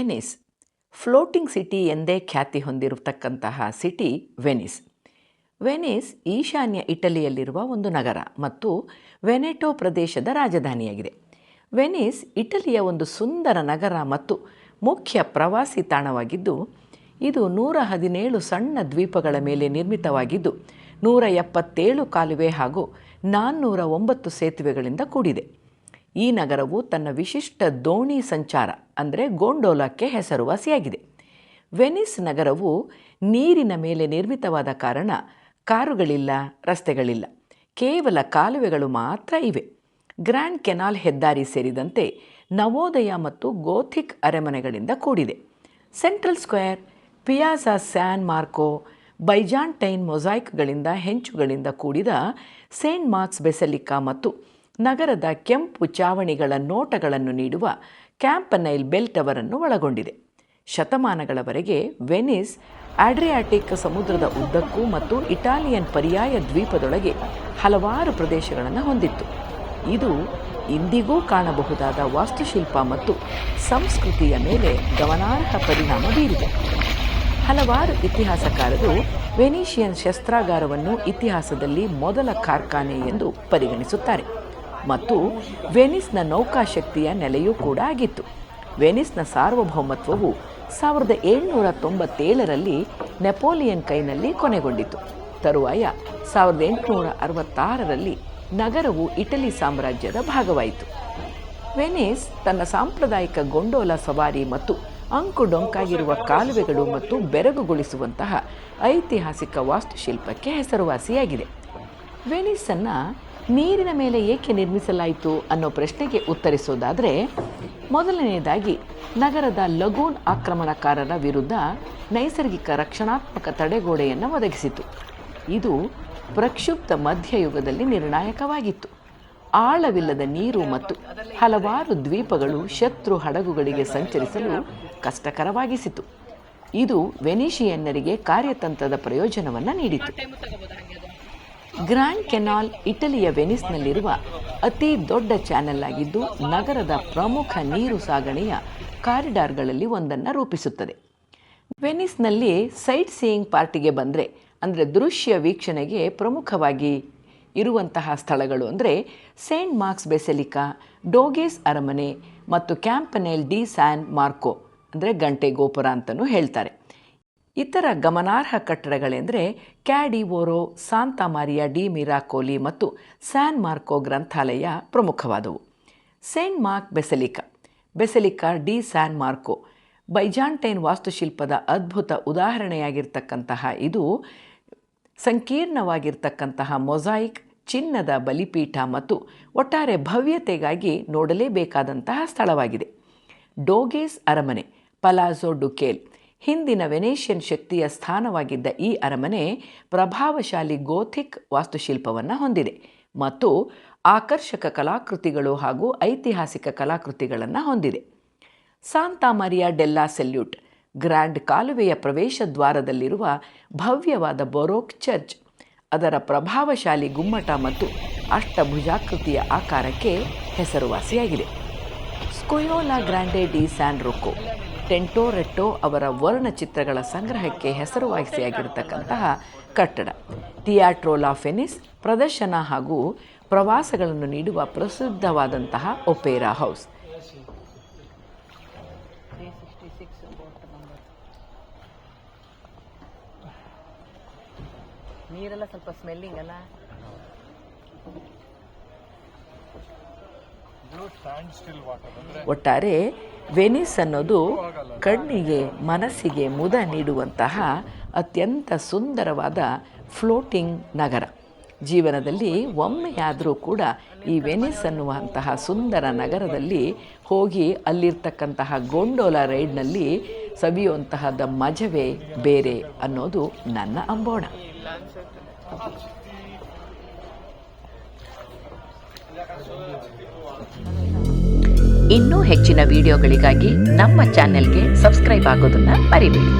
Venice. Floating city ಎಂದೇ ಖ್ಯಾತಿ ಹೊಂದಿರತಕ್ಕಂತಹ city Venice. Venice ಈಶಾನ್ಯ ಇಟಲಿಯಲ್ಲಿರುವ ಒಂದು ನಗರ ಮತ್ತು ವೆನೆಟೋ ಪ್ರದೇಶದ ರಾಜಧಾನಿಯಾಗಿದೆ. ವೆನಿಸ್ ಇಟಲಿಯ ಒಂದು ಸುಂದರ ನಗರ ಮತ್ತು ಮುಖ್ಯ ಪ್ರವಾಸಿ ತಾಣವಾಗಿದ್ದು, ಇದು ನೂರ ಹದಿನೇಳು ಸಣ್ಣ ದ್ವೀಪಗಳ ಮೇಲೆ ನಿರ್ಮಿತವಾಗಿದ್ದು, ನೂರ ಎಪ್ಪತ್ತೇಳು ಕಾಲುವೆ ಹಾಗೂ ನಾನ್ನೂರ ಒಂಬತ್ತು ಸೇತುವೆಗಳಿಂದ ಕೂಡಿದೆ. ಈ ನಗರವು ತನ್ನ ವಿಶಿಷ್ಟ ದೋಣಿ ಸಂಚಾರ, ಅಂದರೆ ಗೋಂಡೋಲಕ್ಕೆ ಹೆಸರುವಾಸಿಯಾಗಿದೆ. ವೆನಿಸ್ ನಗರವು ನೀರಿನ ಮೇಲೆ ನಿರ್ಮಿತವಾದ ಕಾರಣ ಕಾರುಗಳಿಲ್ಲ, ರಸ್ತೆಗಳಿಲ್ಲ. ಕೇವಲ ಕಾಲುವೆಗಳು ಮಾತ್ರ ಇವೆ. ಗ್ರ್ಯಾಂಡ್ ಕೆನಾಲ್ ಹೆದ್ದಾರಿ ಸೇರಿದಂತೆ ನವೋದಯ ಮತ್ತು ಗೋಥಿಕ್ ಅರಮನೆಗಳಿಂದ ಕೂಡಿದೆ. Central square, Piazza San Marco, Byzantine ಮೊಸಾಯಿಕ್ಗಳಿಂದ ಹೆಂಚುಗಳಿಂದ ಕೂಡಿದ ಸೇಂಟ್ ಮಾರ್ಕ್ಸ್ ಬೆಸಲಿಕಾ ಮತ್ತು ನಗರದ ಕೆಂಪು ಚಾವಣಿಗಳ ನೋಟಗಳನ್ನು ನೀಡುವ ಕ್ಯಾಂಪನೈಲ್ ಬೆಲ್ ಟವರನ್ನು ಒಳಗೊಂಡಿದೆ. ಶತಮಾನಗಳವರೆಗೆ ವೆನಿಸ್ ಆಡ್ರಿಯಾಟಿಕ್ ಸಮುದ್ರದ ಉದ್ದಕ್ಕೂ ಮತ್ತು ಇಟಾಲಿಯನ್ ಪರ್ಯಾಯ ದ್ವೀಪದೊಳಗೆ ಹಲವಾರು ಪ್ರದೇಶಗಳನ್ನು ಹೊಂದಿತ್ತು. ಇದು ಇಂದಿಗೂ ಕಾಣಬಹುದಾದ ವಾಸ್ತುಶಿಲ್ಪ ಮತ್ತು ಸಂಸ್ಕೃತಿಯ ಮೇಲೆ ಗಮನಾರ್ಹ ಪರಿಣಾಮ ಬೀರಿದೆ. ಹಲವಾರು ಇತಿಹಾಸಕಾರರು ವೆನಿಷಿಯನ್ ಶಸ್ತ್ರಾಗಾರವನ್ನು ಇತಿಹಾಸದಲ್ಲಿ ಮೊದಲ ಕಾರ್ಖಾನೆ ಎಂದು ಪರಿಗಣಿಸುತ್ತಾರೆ. ಮತ್ತು ವೆನಿಸ್ನ ನೌಕಾಶಕ್ತಿಯ ನೆಲೆಯೂ ಕೂಡ ಆಗಿತ್ತು. ವೆನಿಸ್ನ ಸಾರ್ವಭೌಮತ್ವವು ಸಾವಿರದ ಏಳ್ನೂರ ತೊಂಬತ್ತೇಳರಲ್ಲಿ ನೆಪೋಲಿಯನ್ ಕೈನಲ್ಲಿ ಕೊನೆಗೊಂಡಿತು. ತರುವಾಯ ಸಾವಿರದ ಎಂಟುನೂರ ಅರವತ್ತಾರರಲ್ಲಿ ನಗರವು ಇಟಲಿ ಸಾಮ್ರಾಜ್ಯದ ಭಾಗವಾಯಿತು. ವೆನಿಸ್ ತನ್ನ ಸಾಂಪ್ರದಾಯಿಕ ಗೊಂಡೋಲ ಸವಾರಿ ಮತ್ತು ಅಂಕು ಡೊಂಕಾಗಿರುವ ಕಾಲುವೆಗಳು ಮತ್ತು ಬೆರಗುಗೊಳಿಸುವಂತಹ ಐತಿಹಾಸಿಕ ವಾಸ್ತುಶಿಲ್ಪಕ್ಕೆ ಹೆಸರುವಾಸಿಯಾಗಿದೆ. ವೆನಿಸನ್ನು ನೀರಿನ ಮೇಲೆ ಏಕೆ ನಿರ್ಮಿಸಲಾಯಿತು ಅನ್ನೋ ಪ್ರಶ್ನೆಗೆ ಉತ್ತರಿಸೋದಾದರೆ, ಮೊದಲನೆಯದಾಗಿ ನಗರದ ಲಗೂನ್ ಆಕ್ರಮಣಕಾರರ ವಿರುದ್ಧ ನೈಸರ್ಗಿಕ ರಕ್ಷಣಾತ್ಮಕ ತಡೆಗೋಡೆಯನ್ನು ಒದಗಿಸಿತು. ಇದು ಪ್ರಕ್ಷುಬ್ಧ ಮಧ್ಯಯುಗದಲ್ಲಿ ನಿರ್ಣಾಯಕವಾಗಿತ್ತು. ಆಳವಿಲ್ಲದ ನೀರು ಮತ್ತು ಹಲವಾರು ದ್ವೀಪಗಳು ಶತ್ರು ಹಡಗುಗಳಿಗೆ ಸಂಚರಿಸಲು ಕಷ್ಟಕರವಾಗಿಸಿತು. ಇದು ವೆನಿಷಿಯನ್ನರಿಗೆ ಕಾರ್ಯತಂತ್ರದ ಪ್ರಯೋಜನವನ್ನು ನೀಡಿತು. ಗ್ರ್ಯಾಂಡ್ ಕೆನಾಲ್ ಇಟಲಿಯ ವೆನಿಸ್ನಲ್ಲಿರುವ ಅತಿ ದೊಡ್ಡ ಚಾನೆಲ್ ಆಗಿದ್ದು ನಗರದ ಪ್ರಮುಖ ನೀರು ಸಾಗಣೆಯ ಕಾರಿಡಾರ್ಗಳಲ್ಲಿ ಒಂದನ್ನು ರೂಪಿಸುತ್ತದೆ. ವೆನಿಸ್ನಲ್ಲಿ ಸೈಟ್ ಸೀಯಿಂಗ್ ಪಾರ್ಟಿಗೆ ಬಂದರೆ, ಅಂದರೆ ದೃಶ್ಯ ವೀಕ್ಷಣೆಗೆ ಪ್ರಮುಖವಾಗಿ ಇರುವಂತಹ ಸ್ಥಳಗಳು ಅಂದರೆ ಸೇಂಟ್ ಮಾರ್ಕ್ಸ್ ಬೆಸೆಲಿಕಾ, ಡೋಗೇಸ್ ಅರಮನೆ ಮತ್ತು ಕ್ಯಾಂಪನೆಲ್ ಡಿ ಸ್ಯಾನ್ ಮಾರ್ಕೋ, ಅಂದರೆ ಗಂಟೆ ಗೋಪುರ ಅಂತಲೂ ಹೇಳ್ತಾರೆ. ಇತರ ಗಮನಾರ್ಹ ಕಟ್ಟಡಗಳೆಂದರೆ Ca d'Oro, Santa Maria dei Miracoli ಮತ್ತು ಸ್ಯಾನ್ ಮಾರ್ಕೋ ಗ್ರಂಥಾಲಯ ಪ್ರಮುಖವಾದವು. Saint Mark basilica. Basilica di San Marco Byzantine ವಾಸ್ತುಶಿಲ್ಪದ ಅದ್ಭುತ ಉದಾಹರಣೆಯಾಗಿರ್ತಕ್ಕಂತಹ ಇದು ಸಂಕೀರ್ಣವಾಗಿರ್ತಕ್ಕಂತಹ ಮೊಸಾಯಿಕ್, ಚಿನ್ನದ ಬಲಿಪೀಠ ಮತ್ತು ಒಟ್ಟಾರೆ ಭವ್ಯತೆಗಾಗಿ ನೋಡಲೇಬೇಕಾದಂತಹ ಸ್ಥಳವಾಗಿದೆ. ಡೋಗೇಸ್ ಅರಮನೆ ಪಲಾಝೋ ಡುಕೇಲ್. ಹಿಂದಿನ ವೆನೇಷಿಯನ್ ಶಕ್ತಿಯ ಸ್ಥಾನವಾಗಿದ್ದ ಈ ಅರಮನೆ ಪ್ರಭಾವಶಾಲಿ ಗೋಥಿಕ್ ವಾಸ್ತುಶಿಲ್ಪವನ್ನು ಹೊಂದಿದೆ ಮತ್ತು ಆಕರ್ಷಕ ಕಲಾಕೃತಿಗಳು ಹಾಗೂ ಐತಿಹಾಸಿಕ ಕಲಾಕೃತಿಗಳನ್ನು ಹೊಂದಿದೆ. Santa Maria della Salute grand ಕಾಲುವೆಯ ಪ್ರವೇಶ ದ್ವಾರದಲ್ಲಿರುವ ಭವ್ಯವಾದ ಬೊರೋಕ್ ಚರ್ಚ್ ಅದರ ಪ್ರಭಾವಶಾಲಿ ಗುಮ್ಮಟ ಮತ್ತು ಅಷ್ಟಭುಜಾಕೃತಿಯ ಆಕಾರಕ್ಕೆ ಹೆಸರುವಾಸಿಯಾಗಿದೆ. ಸ್ಕೊಯೋಲಾ ಗ್ರ್ಯಾಂಡೆ ಡಿ ಸ್ಯಾನ್ ರೊಕೋ ಟೆಂಟೋ ರೆಟ್ಟೋ ಅವರ ವರ್ಣಚಿತ್ರಗಳ ಸಂಗ್ರಹಕ್ಕೆ ಹೆಸರುವಾಸಿಯಾಗಿರತಕ್ಕಂತಹ ಕಟ್ಟಡ. ಥಿಯಾಟ್ರೋಲಾ ಫೆನಿಸ್ ಪ್ರದರ್ಶನ ಹಾಗೂ ಪ್ರವಾಸಗಳನ್ನು ನೀಡುವ ಪ್ರಸಿದ್ಧವಾದಂತಹ ಒಪೇರಾ ಹೌಸ್. ನೀರೆಲ್ಲ ಸ್ವಲ್ಪ ಸ್ಮೆಲ್ಲಿಂಗ್ ಅಲ್ಲ? ಒಟ್ಟಾರೆ ವೆನಿಸ್ ಅನ್ನೋದು ಕಣ್ಣಿಗೆ, ಮನಸ್ಸಿಗೆ ಮುದ ನೀಡುವಂತಹ ಅತ್ಯಂತ ಸುಂದರವಾದ ಫ್ಲೋಟಿಂಗ್ ನಗರ. ಜೀವನದಲ್ಲಿ ಒಮ್ಮೆಯಾದರೂ ಕೂಡ ಈ ವೆನಿಸ್ ಅನ್ನುವಂತಹ ಸುಂದರ ನಗರದಲ್ಲಿ ಹೋಗಿ ಅಲ್ಲಿರ್ತಕ್ಕಂತಹ ಗೊಂಡೋಲ ರೈಡ್ನಲ್ಲಿ ಸವಿಯುವಂತಹದ ಮಜವೇ ಬೇರೆ ಅನ್ನೋದು ನನ್ನ ಅಂಬೋಣ. ಇನ್ನೂ ಹೆಚ್ಚಿನ ವಿಡಿಯೋಗಳಿಗಾಗಿ ನಮ್ಮ ಚಾನೆಲ್ಗೆ ಸಬ್ಸ್ಕ್ರೈಬ್ ಆಗೋದನ್ನು ಮರಿಬೇಡಿ.